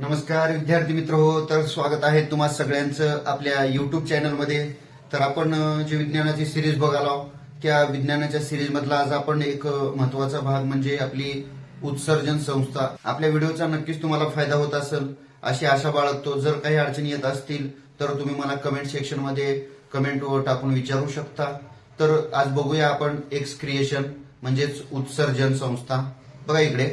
नमस्कार विद्यार्थी मित्र हो तर स्वागत आहे तुम्हा सगळ्यांचं आपल्या युट्यूब चॅनलमध्ये तर आपण जे विज्ञानाची सिरीज बघालो त्या विज्ञानाच्या सिरीज मधला आज आपण एक महत्त्वाचा भाग म्हणजे आपली उत्सर्जन संस्था. आपल्या व्हिडिओचा नक्कीच तुम्हाला फायदा होत असेल अशी आशा बाळगतो. जर काही अडचणी येत असतील तर तुम्ही मला कमेंट सेक्शनमध्ये कमेंट टाकून विचारू शकता. तर आज बघूया आपण एक्स क्रिएशन म्हणजेच उत्सर्जन संस्था. बघा इकडे.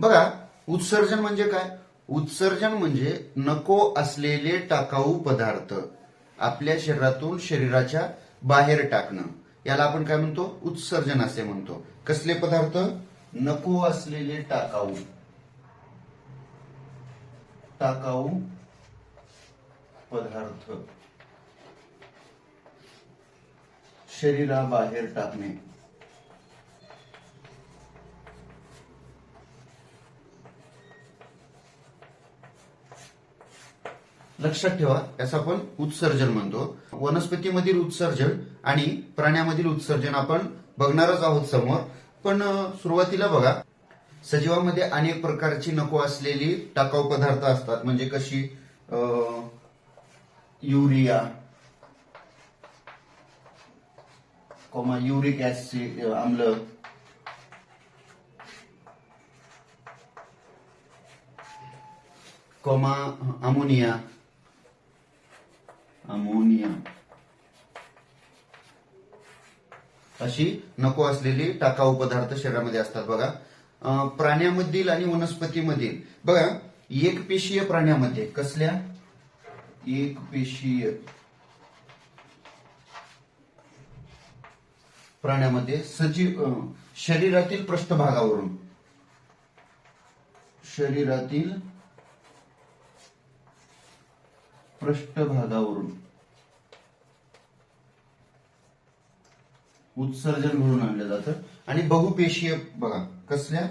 बघा उत्सर्जन म्हणजे काय? उत्सर्जन म्हणजे नको असलेले टाकाऊ पदार्थ आपल्या शरीरातून शरीराच्या बाहेर टाकणं. याला आपण काय म्हणतो? उत्सर्जन असे म्हणतो. कसले पदार्थ? नको असलेले टाकाऊ. टाकाऊ पदार्थ. शरीराबाहेर टाकणे. लक्षात ठेवा याचं आपण उत्सर्जन म्हणतो. वनस्पतीमधील उत्सर्जन आणि प्राण्यामधील उत्सर्जन आपण बघणारच आहोत समोर. पण सुरुवातीला बघा सजीवामध्ये अनेक प्रकारची नको असलेली टाकाऊ पदार्थ असतात. म्हणजे कशी? अं, युरिया कोमा युरिक ऍसिड आम्ल. Comma ammonia. अमोनिया. अशी नको असलेली टाकाऊ पदार्थ शरीरामध्ये असतात बघा. प्राण्यामधील आणि वनस्पतीमधील. बघा एकपेशीय प्राण्यामध्ये कसल्या? एकपेशीय प्राण्यामध्ये सजीव शरीरातील पृष्ठभागावरून. शरीरातील पृष्ठभागावरून. उत्सर्जन म्हणून आणलं जातं. आणि बहुपेशीय बघा कसल्या?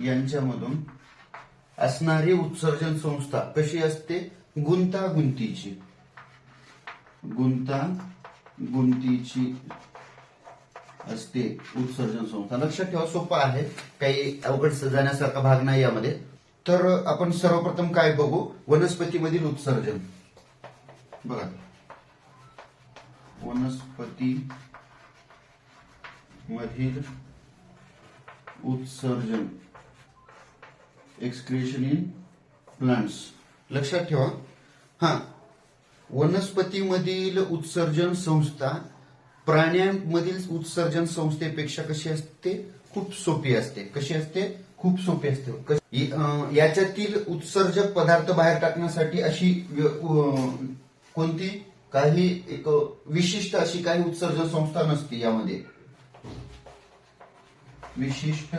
यांच्यामधून असणारी उत्सर्जन संस्था कशी असते? गुंतागुंतीची. गुंता गुंतीची असते उत्सर्जन संस्था. लक्षात ठेवा सोपं आहे. काही अवघड जाण्यासारखा भाग नाही यामध्ये. तर आपण सर्वप्रथम काय बघू? वनस्पतीमधील उत्सर्जन. बघा. वनस्पती मधील उत्सर्जन. एक्सक्रिएशन इन प्लांट्स लक्षात ठेवा. हा. वनस्पतीमधील उत्सर्जन संस्था प्राण्यांमधील उत्सर्जन संस्थेपेक्षा कशी असते? खूप सोपी असते. कशी असते? खूप सोपी असते. याच्यातील उत्सर्जक पदार्थ बाहेर टाकण्यासाठी अशी कोणती? काही एक विशिष्ट अशी काही उत्सर्जन संस्था नसते यामध्ये. विशिष्ट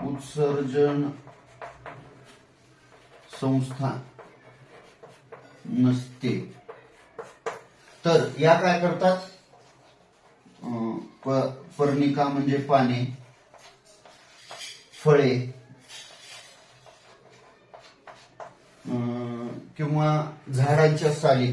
उत्सर्जन संस्था नसते. तर या काय करतात? अं, पर्णिका म्हणजे पाने फळे अं, किंवा झाडांच्या साली.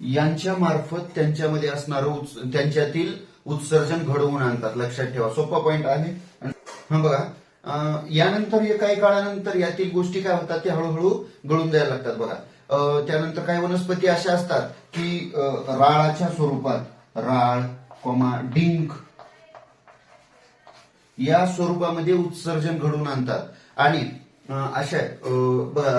यांच्या मार्फत त्यांच्यामध्ये असणार उत्स- त्यांच्यातील उत्सर्जन घडवून आणतात. लक्षात ठेवा सोपा पॉइंट आहे. हा बघा. यानंतर काही काळानंतर यातील गोष्टी काय होतात ते हळूहळू गळून द्यायला लागतात बघा. त्यानंतर काही वनस्पती अशा असतात की राळाच्या स्वरूपात राळ कोमा डिंक या स्वरूपामध्ये उत्सर्जन घडवून आणतात. आणि अशा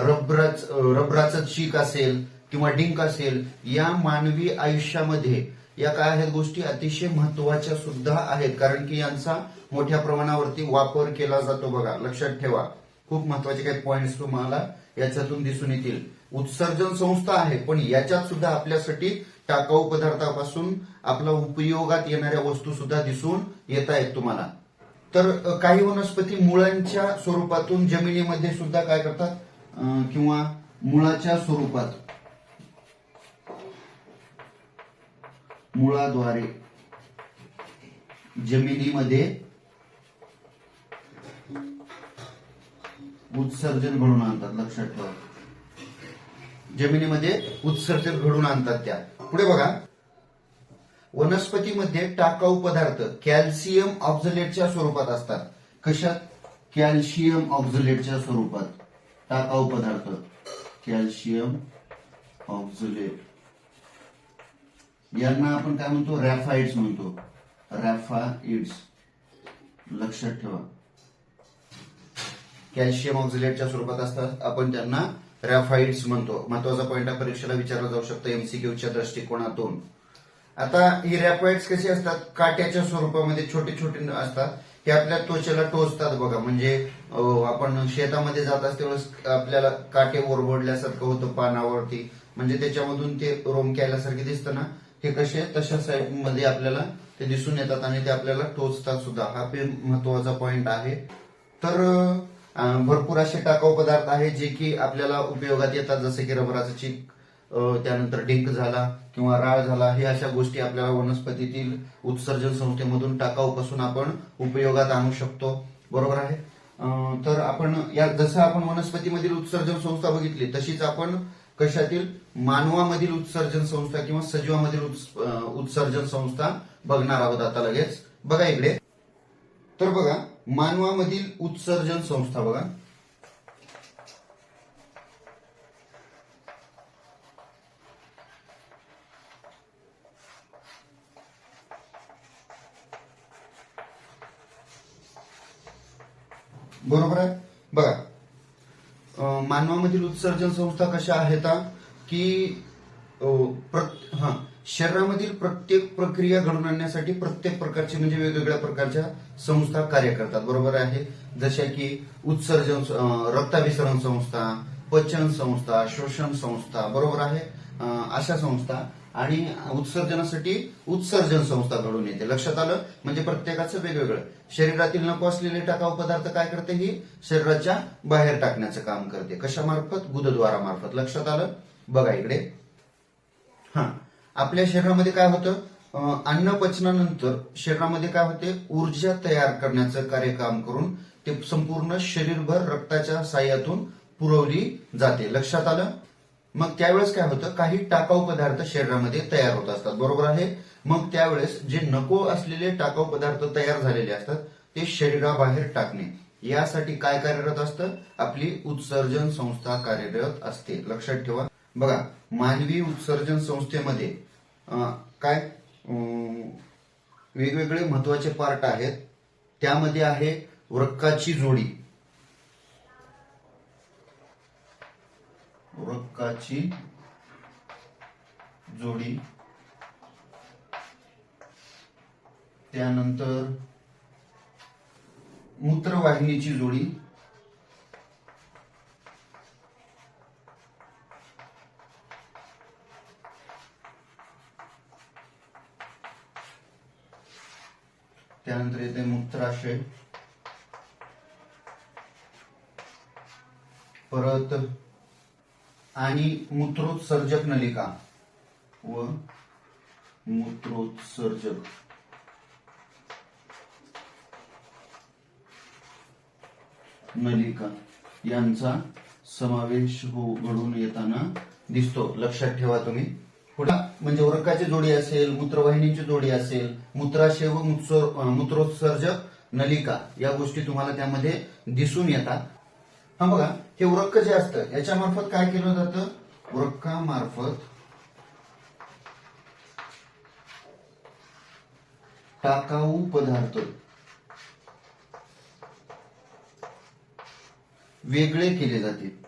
रबराच रबराचं शीक असेल किंवा डिंक असेल या मानवी आयुष्यामध्ये या काय आहेत गोष्टी अतिशय महत्त्वाच्या सुद्धा आहेत. कारण की यांचा मोठ्या प्रमाणावरती वापर केला जातो बघा. लक्षात ठेवा. खूप महत्त्वाचे काही पॉइंट्स तुम्हाला याच्यातून दिसून येतील. उत्सर्जन संस्था आहे पण याच्यात सुद्धा आपल्यासाठी टाकाऊ पदार्थापासून आपल्या उपयोगात येणाऱ्या वस्तू सुद्धा दिसून येत आहेत तुम्हाला. तर काही वनस्पती मुळांच्या स्वरूपातून जमिनीमध्ये सुद्धा काय करतात? किंवा मुळाच्या स्वरूपात. मुळाद्वारे जमिनीमध्ये उत्सर्जन घडून आणतात लक्षात ठेवा. जमिनीमध्ये उत्सर्जन घडून आणतात त्या. पुढे बघा. वनस्पतीमध्ये टाकाऊ पदार्थ कॅल्शियम ऑक्झलेटच्या स्वरूपात असतात. कशात? कॅल्शियम ऑक्झलेटच्या स्वरूपात. टाकाऊ पदार्थ कॅल्शियम ऑक्झलेट. यांना आपण काय म्हणतो? रॅफाइड्स म्हणतो. रॅफाइड्स. लक्षात ठेवा. कॅल्शियम ऑक्झिलेटच्या स्वरूपात असतात. आपण त्यांना रॅफाइड्स म्हणतो. महत्त्वाचा पॉईंट हा परीक्षेला विचारला जाऊ शकतो. एमसीक्यूच्या दृष्टिकोनातून. आता ही रॅफाइड्स कशी असतात? काट्याच्या स्वरूपामध्ये छोटे छोटे असतात. हे आपल्या त्वचेला टोचतात बघा. म्हणजे आपण शेतामध्ये जात असतेवेळेस आपल्याला काटे ओरबडल्यासारखं होतं पानावरती. म्हणजे त्याच्यामधून ते रोम केल्यासारखे दिसतं ना? हे कसे तशा साईडमध्ये आपल्याला ते दिसून येतात आणि ते आपल्याला टोचतात सुद्धा. हा पे महत्त्वाचा पॉइंट आहे. तर भरपूर असे टाकाऊ पदार्थ आहेत जे की आपल्याला उपयोगात येतात. जसे की रबराचं चिक त्यानंतर डिंक झाला किंवा राळ झाला. हे अशा गोष्टी आपल्याला वनस्पतीतील उत्सर्जन संस्थेमधून टाकाऊपासून आपण उपयोगात आणू शकतो. बरोबर आहे? तर आपण या जसं आपण वनस्पतीमधील उत्सर्जन संस्था बघितली तशीच आपण कशातील? मानवामधील उत्सर्जन संस्था किंवा सजीवामधील उत्सर्जन संस्था बघणार आहोत आता लगेच. बघा इकडे. तर बघा मानवामधील उत्सर्जन संस्था बघा. बरोबर आहे? बघा मानवामधील उत्सर्जन संस्था कशा आहेत की हा शरीरामधील प्रत्येक प्रक्रिया घडून आणण्यासाठी प्रत्येक प्रकारची म्हणजे वेगवेगळ्या प्रकारच्या संस्था कार्य करतात. बरोबर आहे? जशा की उत्सर्जन रक्ताभिसरण संस्था पचन संस्था शोषण संस्था बरोबर आहे? अशा संस्था आणि उत्सर्जनासाठी उत्सर्जन संस्था घडून येते. लक्षात आलं? म्हणजे प्रत्येकाचं वेगवेगळं. शरीरातील नको असलेले टाकाऊ पदार्थ काय करते ही? शरीराच्या बाहेर टाकण्याचं काम करते. कशामार्फत? गुदद्वारामार्फत. लक्षात आलं? बघा इकडे. हा. आपल्या शरीरामध्ये काय होतं? अन्न पचनानंतर शरीरामध्ये काय होते? ऊर्जा तयार करण्याचं कार्य काम करून ते संपूर्ण शरीरभर रक्ताच्या साह्यातून पुरवली जाते. लक्षात आलं? मग त्यावेळेस काय होतं? काही टाकाऊ पदार्थ शरीरामध्ये तयार होत असतात. बरोबर आहे? मग त्यावेळेस जे नको असलेले टाकाऊ पदार्थ तयार झालेले असतात ते शरीराबाहेर टाकणे. यासाठी काय कार्यरत असतं? आपली उत्सर्जन संस्था कार्यरत असते. लक्षात ठेवा. बघा मानवी उत्सर्जन संस्थेमध्ये काय वेगवेगळे महत्त्वाचे पार्ट आहेत. त्यामध्ये आहे वृक्काची जोडी. वृक्काची जोडी. त्यानंतर मूत्रवाहिनीची जोडी. त्यानंतर येते मूत्राशय. परत आणि मूत्रोत्सर्जक नलिका. व मूत्रोत्सर्जक. नलिका. यांचा समावेश हो घडून येताना दिसतो. लक्षात ठेवा तुम्ही. पुढे म्हणजे उरकाची जोडी असेल मूत्रवाहिनीची जोडी असेल मूत्राशय व मूत्रोत्सर्जक नलिका. या गोष्टी तुम्हाला त्यामध्ये दिसून येतात. हा बघा हे उरक्क जे असतं याच्यामार्फत काय केलं जातं? उरक्कामार्फत टाकाऊ पदार्थ. वेगळे केले जाते.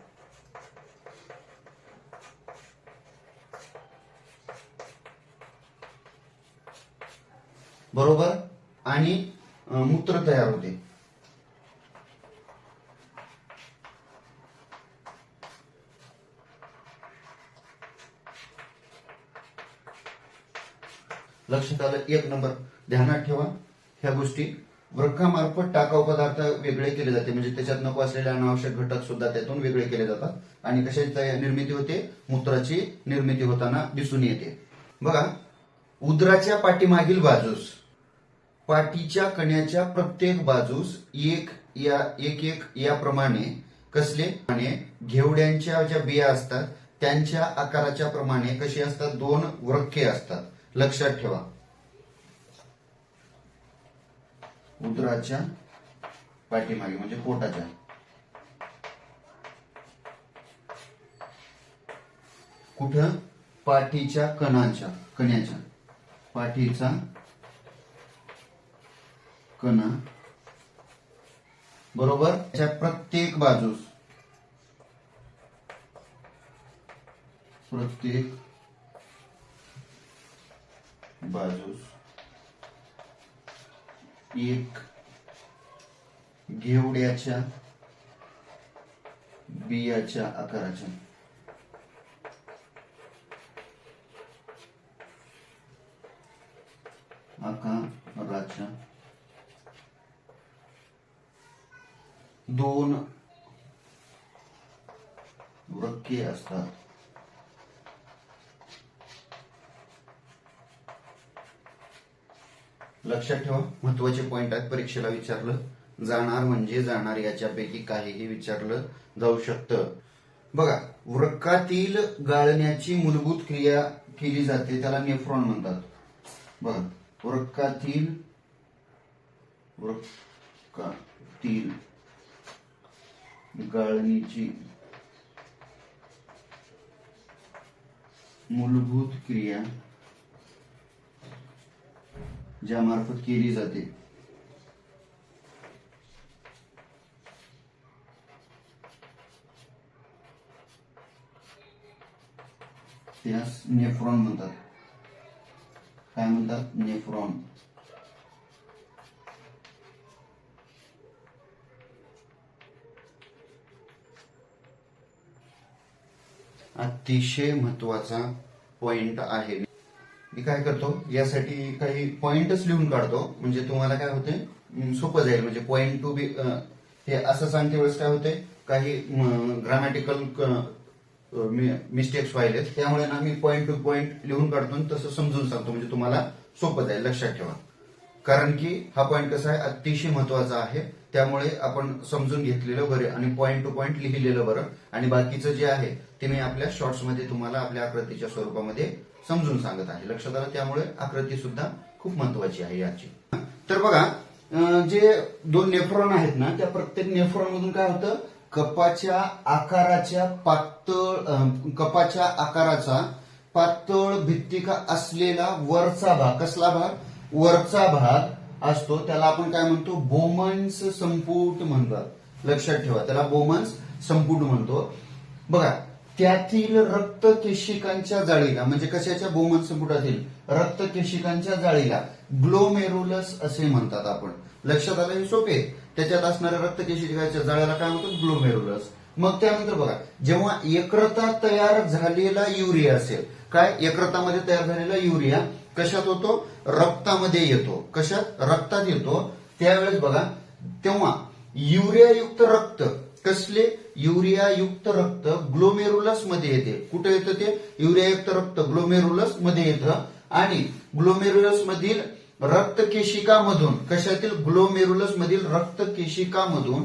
बरोबर? आणि मूत्र तयार होते. लक्षात आलं? एक नंबर. ध्यानात ठेवा. ह्या गोष्टी वृक्कामार्फत टाकाऊ पदार्थ वेगळे केले जाते. म्हणजे त्याच्यात नको असलेले अनावश्यक घटक सुद्धा त्यातून वेगळे केले जातात. आणि कशाची निर्मिती होते? मूत्राची निर्मिती होताना दिसून येते. बघा उदराच्या पाठीमागील बाजूस पाठीच्या कण्याच्या प्रत्येक बाजूस एक या एक एक याप्रमाणे कसले? आणि घेवड्यांच्या ज्या बिया असतात त्यांच्या आकाराच्या प्रमाणे कशी असतात? दोन वृक्के असतात. लक्षात ठेवा. उदराच्या पाठीमागे म्हणजे पोटाच्या. कुठं? पाठीच्या कणाच्या कण्याच्या. पाठीचा कणा. बरोबर? त्याच्या प्रत्येक बाजूस. प्रत्येक बाजूस एक घेवड्याच्या बियाच्या आकाराच्या. आकाराच्या. दोन वृक्के असतात. लक्षात ठेवा. महत्त्वाचे पॉइंट आहेत. परीक्षेला विचारलं जाणार म्हणजे जाणार याच्यापैकी काहीही विचारलं जाऊ शकतं. बघा वृक्कातील गाळण्याची मूलभूत क्रिया केली जाते त्याला नेफ्रॉन म्हणतात. बघा वृक्कातील वृक्कातील गाळणीची मूलभूत क्रिया ज्यामार्फत केली जाते. त्यास नेफ्रॉन म्हणतात. काय म्हणतात? नेफ्रॉन. अतिशय महत्त्वाचा पॉइंट आहे. मी काय करतो यासाठी काही पॉइंटच लिहून काढतो. म्हणजे तुम्हाला काय होते सोपं जाईल. म्हणजे पॉइंट टू बी हे असं सांगते वेळेस काय होते काही ग्रामॅटिकल मिस्टेक्स व्हायले त्यामुळे ना मी पॉइंट टू पॉइंट लिहून काढतो आणि तसं समजून सांगतो. म्हणजे तुम्हाला सोपं जाईल. लक्षात ठेवा. कारण की हा पॉइंट कसा आहे अतिशय महत्त्वाचा आहे. त्यामुळे आपण समजून घेतलेलं बरं आणि पॉईंट टू पॉईंट लिहिलेलं बरं. आणि बाकीचं जे आहे ते मी आपल्या शॉर्ट्समध्ये तुम्हाला आपल्या आकृतीच्या स्वरूपामध्ये समजून सांगत आहे. लक्षात आलं? त्यामुळे आकृती सुद्धा खूप महत्वाची आहे याची. तर बघा जे दोन नेफ्रॉन आहेत ना त्या प्रत्येक नेफ्रॉन मधून काय होतं? कपाच्या आकाराच्या पातळ कपाच्या आकाराचा पातळ भित्तिका असलेला वरचा भाग कसला भाग? वरचा भाग असतो त्याला आपण काय म्हणतो? बोमन्स संपुट म्हणतात. लक्षात ठेवा त्याला बोमन्स संपुट म्हणतो. बघा त्यातील रक्त केशिकांच्या जाळीला म्हणजे कशाच्या? बोमन संपुटातील रक्त केशिकांच्या जाळीला ग्लोमेरुलस असे म्हणतात आपण. लक्षात आलं? हे सोपे. त्याच्यात असणाऱ्या रक्त केशिकांच्या जाळ्याला काय म्हणतात? ग्लोमेरुलस मग त्यानंतर बघा जेव्हा एकरता तयार झालेला युरिया असेल काय? एकरतामध्ये तयार झालेला युरिया कशात होतो? रक्तामध्ये येतो. कशात? रक्तात येतो. त्यावेळेस बघा तेव्हा युरियायुक्त रक्त कसले? युरियायुक्त रक्त ग्लोमेरुलसमध्ये येते. कुठे येतं ते? युरियायुक्त रक्त ग्लोमेरुलसमध्ये येतं. आणि ग्लोमेरुलस मधील रक्त केशिकामधून कशातील? ग्लोमेरुलस मधील रक्त केशिकामधून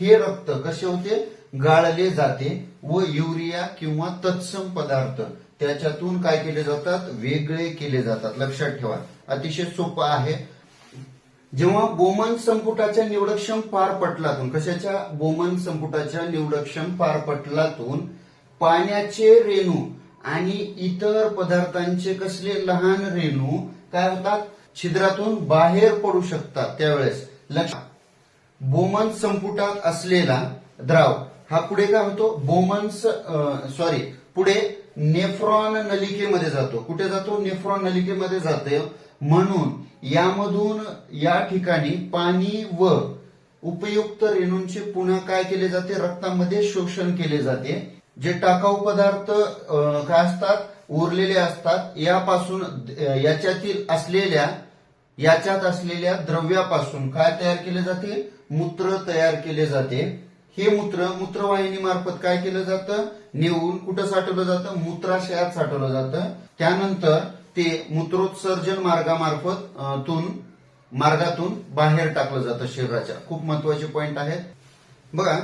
हे रक्त कसे होते? गाळले जाते व युरिया किंवा तत्सम पदार्थ. त्याच्यातून काय केले जातात? वेगळे केले जातात. लक्षात ठेवा. अतिशय सोपं आहे. जेव्हा बोमन संपुटाच्या निवडक्षम पार पटलातून कशाच्या? बोमन संपुटाच्या निवडक्षम पार पटलातून पाण्याचे रेणू आणि इतर पदार्थांचे कसले लहान रेणू काय होतात? छिद्रातून बाहेर पडू शकतात त्यावेळेस. लक्ष बोमन संपुटात असलेला द्राव. हा पुढे काय होतो? बोमन्स सॉरी पुढे नेफ्रॉन नलिकेमध्ये जातो. कुठे जातो? नेफ्रॉन नलिकेमध्ये जाते म्हणून यामधून या ठिकाणी पाणी व उपयुक्त रेणूंचे पुन्हा काय केले जाते? रक्तामध्ये शोषण केले जाते. जे टाकाऊ पदार्थ काय असतात? उरलेले असतात. यापासून याच्यातील असलेल्या याच्यात असलेल्या द्रव्यापासून काय तयार केले जाते? मूत्र तयार केले जाते. हे मूत्र मूत्रवाहिनी मार्फत काय केलं जातं? नेऊन कुठं साठवलं जातं? मूत्राशयात साठवलं जातं. त्यानंतर ते मूत्रोत्सर्जन मार्गामार्फत तून मार्गातून बाहेर टाकलं जातं शरीराच्या. खूप महत्त्वाचे पॉइंट आहेत. बघा.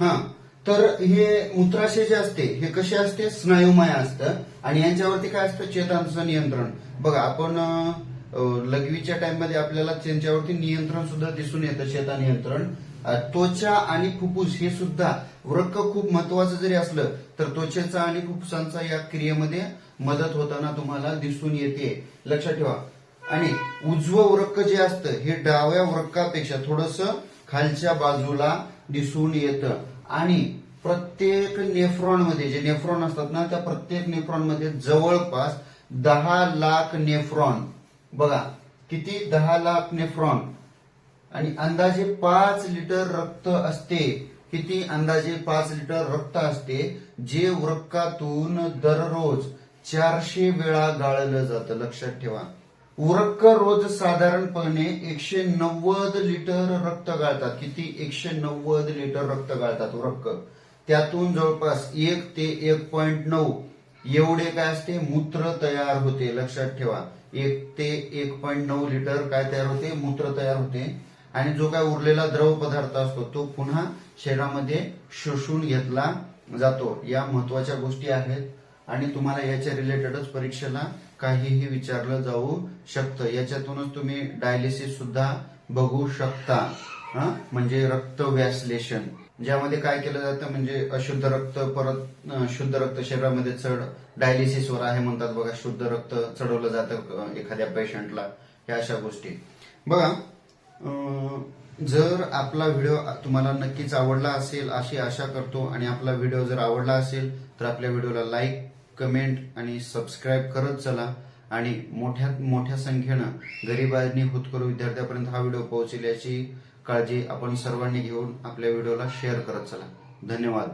हा. तर हे मूत्राशय जे असते हे कसे असते? स्नायुमय असतं. आणि यांच्यावरती काय असतं? चेतांचं नियंत्रण. बघा आपण लघवीच्या टाइममध्ये आपल्याला त्यांच्यावरती नियंत्रण सुद्धा दिसून येतं चेता नियंत्रण त्वचा आणि फुफ्फुस हे सुद्धा वृक्क खूप महत्वाचं जरी असलं तर त्वचेचा आणि फुफ्फुसांचा या क्रियेमध्ये मदत होताना तुम्हाला दिसून येते. लक्षात ठेवा. आणि उजवं वृक्क जे असतं हे डाव्या वृक्कापेक्षा थोडस खालच्या बाजूला दिसून येतं. आणि प्रत्येक नेफ्रॉनमध्ये जे नेफ्रॉन असतात ना त्या प्रत्येक नेफ्रॉनमध्ये जवळपास दहा लाख नेफ्रॉन. बघा किती? दहा लाख नेफ्रॉन. आणि अंदाजे पाच लिटर रक्त असते. किती अंदाजे पाच लिटर रक्त असते? जे वृक्कातून दररोज चारशे वेळा गाळलं जातं. लक्षात ठेवा. उरक्क रोज साधारणपणे एकशे नव्वद लिटर रक्त गाळतात. किती? एकशे नव्वद लिटर रक्त गाळतात उरक्क. त्यातून जवळपास एक ते एक पॉइंट नऊ. एवढे काय असते? मूत्र तयार होते. लक्षात ठेवा. एक ते एक पॉइंट नऊ लिटर काय तयार होते? मूत्र तयार होते. आणि जो काय उरलेला द्रव पदार्थ असतो तो पुन्हा शरीरामध्ये शोषून घेतला जातो. या महत्त्वाच्या गोष्टी आहेत. आणि तुम्हाला याच्या रिलेटेडच परीक्षेला काहीही विचारलं जाऊ शकतं. याच्यातूनच तुम्ही डायलिसिस सुद्धा बघू शकता. म्हणजे रक्त व्यासलेशन ज्यामध्ये काय केलं जातं म्हणजे अशुद्ध रक्त परत शुद्ध रक्त शरीरामध्ये चढ डायलिसिसवर आहे म्हणतात बघा शुद्ध रक्त चढवलं जातं एखाद्या पेशंटला ह्या अशा गोष्टी. बघा जर आपला व्हिडिओ तुम्हाला नक्कीच आवडला असेल अशी आशा करतो. आणि आपला व्हिडिओ जर आवडला असेल तर आपल्या व्हिडिओला लाईक कमेंट आणि सबस्क्राईब करत चला. आणि मोठ्या मोठ्या संख्येनं गरीब आणि हुतकरू विद्यार्थ्यापर्यंत हा व्हिडिओ पोहोचेल याची काळजी आपण सर्वांनी घेऊन आपल्या व्हिडिओला शेअर करत चला. धन्यवाद.